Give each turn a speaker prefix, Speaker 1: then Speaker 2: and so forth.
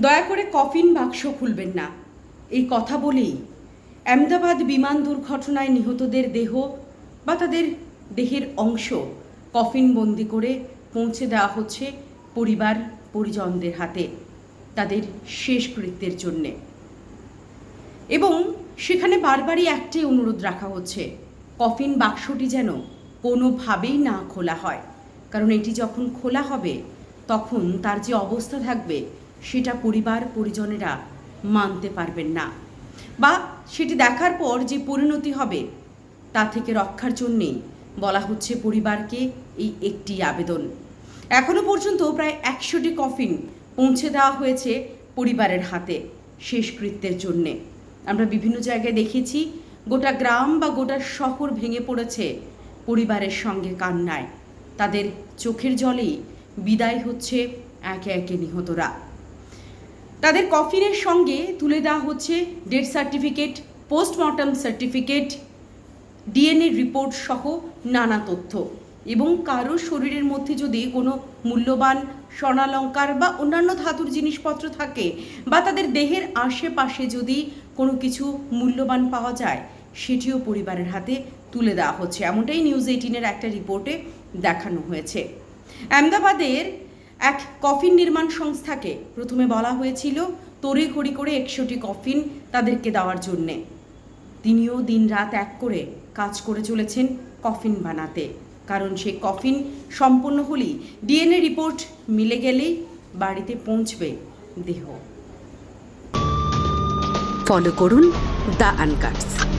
Speaker 1: দয়া করে কফিন বাক্স খুলবেন না। এই কথা বলেই আহমেদাবাদ বিমান দুর্ঘটনায় নিহতদের দেহ বা তাদের দেহের অংশ কফিন বন্দি করে পৌঁছে দেওয়া হচ্ছে পরিবার, পরিজনদের হাতে তাদের শেষকৃত্যের জন্যে। এবং সেখানে বারবারই একটাই অনুরোধ রাখা হচ্ছে, কফিন বাক্সটি যেন কোনোভাবেই না খোলা হয়। কারণ এটি যখন খোলা হবে, তখন তার যে অবস্থা থাকবে সেটা পরিবার, পরিজনেরা মানতে পারবেন না। বা সেটি দেখার পর যে পরিণতি হবে, তা থেকে রক্ষার জন্যেই বলা হচ্ছে পরিবারকে এই একটি আবেদন। এখনও পর্যন্ত প্রায় একশোটি কফিন পৌঁছে দেওয়া হয়েছে পরিবারের হাতে শেষকৃত্যের জন্যে। আমরা বিভিন্ন জায়গায় দেখেছি, গোটা গ্রাম বা গোটা শহর ভেঙে পড়েছে পরিবারের সঙ্গে কান্নায়। তাদের চোখের জলেই বিদায় হচ্ছে একে একে নিহতরা। তাদের কফিনের সঙ্গে তুলে দেওয়া হচ্ছে death certificate postmortem certificate DNA report সহ নানা তথ্য। এবং কারও শরীরের মধ্যে যদি কোনো মূল্যবান স্বর্ণালঙ্কার বা অন্যান্য ধাতুর জিনিসপত্র থাকে বা তাদের দেহের আশেপাশে যদি কোনো কিছু মূল্যবান পাওয়া যায়, সেটিও পরিবারের হাতে তুলে দেওয়া হচ্ছে। এমনটাই নিউজ এইটিনের একটা রিপোর্টে দেখানো হয়েছে। আহমেদাবাদের এক কফিন নির্মাণ সংস্থাকে প্রথমে বলা হয়েছিল তড়িঘড়ি করে একশোটি কফিন তাদেরকে দেওয়ার জন্যে। তিনিও দিন রাত এক করে কাজ করে চলেছেন কফিন বানাতে। কারণ সেই কফিন সম্পূর্ণ হলেই ডিএনএ রিপোর্ট মিলে গেলেই বাড়িতে পৌঁছবে দেহ।
Speaker 2: ফলো করুন দ্য আনকাটস।